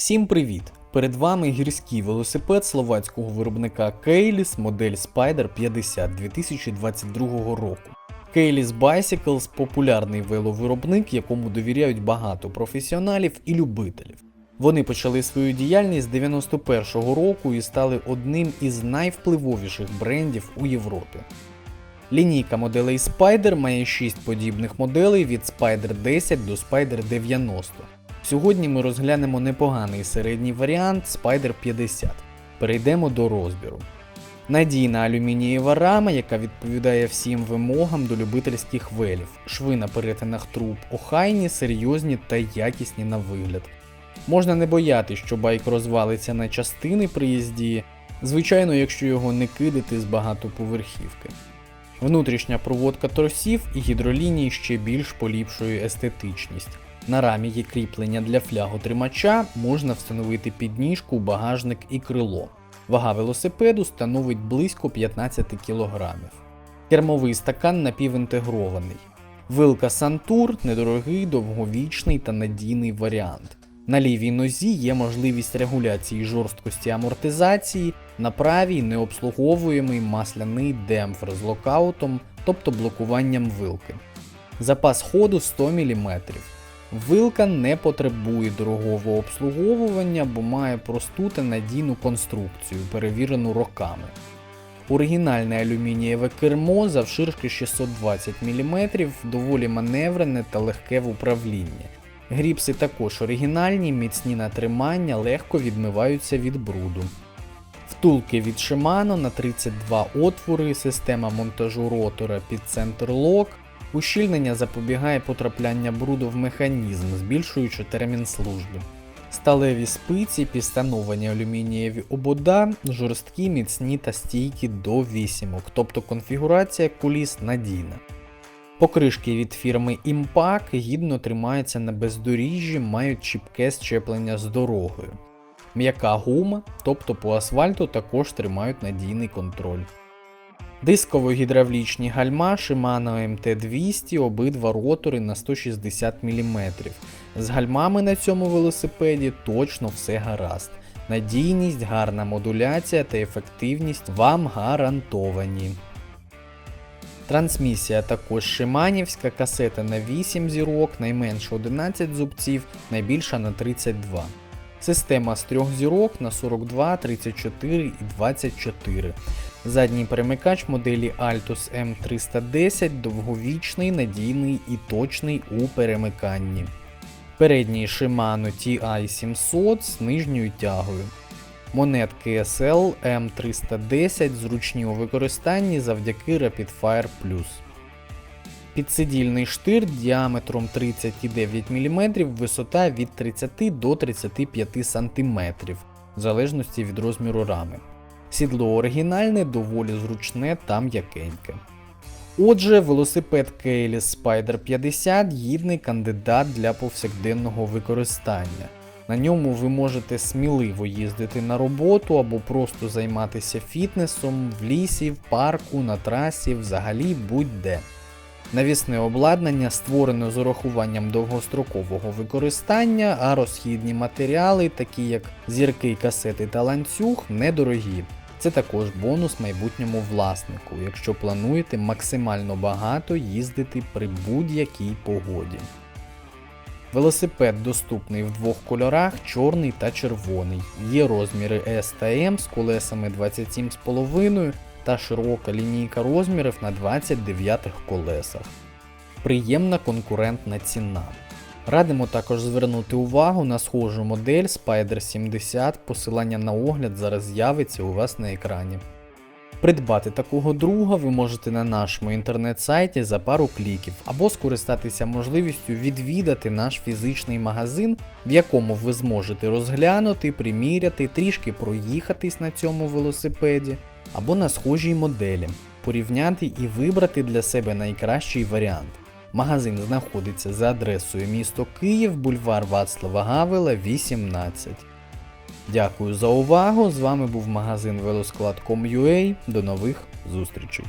Всім привіт! Перед вами гірський велосипед словацького виробника Keilis модель Spider 50 2022 року. Keilis Bicycles популярний веловиробник, якому довіряють багато професіоналів і любителів. Вони почали свою діяльність з 91-го року і стали одним із найвпливовіших брендів у Європі. Лінійка моделей Spider має 6 подібних моделей від Spider 10 до Spider 90. Сьогодні ми розглянемо непоганий середній варіант Spider 50. Перейдемо до розбіру. Надійна алюмінієва рама, яка відповідає всім вимогам до любительських велів. Шви на перетинах труб охайні, серйозні та якісні на вигляд. Можна не бояти, що байк розвалиться на частини при їзді, звичайно, якщо його не кидати з багатоповерхівки. Внутрішня проводка тросів і гідроліній ще більш поліпшує естетичність. На рамі є кріплення для фляготримача, можна встановити підніжку, багажник і крило. Вага велосипеду становить близько 15 кг. Кермовий стакан напівінтегрований. Вилка Santur недорогий, довговічний та надійний варіант. На лівій нозі є можливість регуляції жорсткості амортизації, на правій необслуговуємий масляний демпфер з локаутом, тобто блокуванням вилки. Запас ходу 100 мм. Вилка не потребує дорогого обслуговування, бо має просту та надійну конструкцію, перевірену роками. Оригінальне алюмінієве кермо завширшки 620 мм, доволі маневрене та легке в управлінні. Гріпси також оригінальні, міцні на тримання, легко відмиваються від бруду. Втулки від Shimano на 32 отвори, система монтажу ротора під центр лок, ущільнення запобігає потрапляння бруду в механізм, збільшуючи термін служби. Сталеві спиці, підстановані алюмінієві обода, жорсткі, міцні та стійкі до вісімок, тобто конфігурація куліс надійна. Покришки від фірми Impact гідно тримаються на бездоріжжі, мають чіпке щеплення з дорогою. М'яка гума, тобто по асфальту також тримають надійний контроль. Дисково-гідравлічні гальма Shimano MT200, обидва ротори на 160 мм. З гальмами на цьому велосипеді точно все гаразд. Надійність, гарна модуляція та ефективність вам гарантовані. Трансмісія також шиманівська, касета на 8 зірок, найменше 11 зубців, найбільша на 32. Система з 3 зірок на 42, 34 і 24. Задній перемикач моделі Altus M310 довговічний, надійний і точний у перемиканні. Передній Shimano TI700 з нижньою тягою. Монетки SL M310 зручні у використанні завдяки Rapidfire Plus. Підсидільний штир діаметром 39 мм, висота від 30 до 35 см, в залежності від розміру рами. Сідло оригінальне, доволі зручне та м'якеньке. Отже, велосипед Keilis Spider 50 гідний кандидат для повсякденного використання. На ньому ви можете сміливо їздити на роботу або просто займатися фітнесом в лісі, в парку, на трасі, взагалі будь-де. Навісне обладнання створено з урахуванням довгострокового використання, а розхідні матеріали, такі як зірки, касети та ланцюг, недорогі. Це також бонус майбутньому власнику, якщо плануєте максимально багато їздити при будь-якій погоді. Велосипед доступний в двох кольорах чорний та червоний. Є розміри S та M з колесами 27,5 та широка лінійка розмірів на 29 колесах. Приємна конкурентна ціна. Радимо також звернути увагу на схожу модель Spider 70, посилання на огляд зараз з'явиться у вас на екрані. Придбати такого друга ви можете на нашому інтернет-сайті за пару кліків, або скористатися можливістю відвідати наш фізичний магазин, в якому ви зможете розглянути, приміряти, трішки проїхатись на цьому велосипеді, або на схожій моделі, порівняти і вибрати для себе найкращий варіант. Магазин знаходиться за адресою місто Київ, бульвар Вацлава Гавела, 18. Дякую за увагу. З вами був магазин велосклад.com.ua. До нових зустрічей.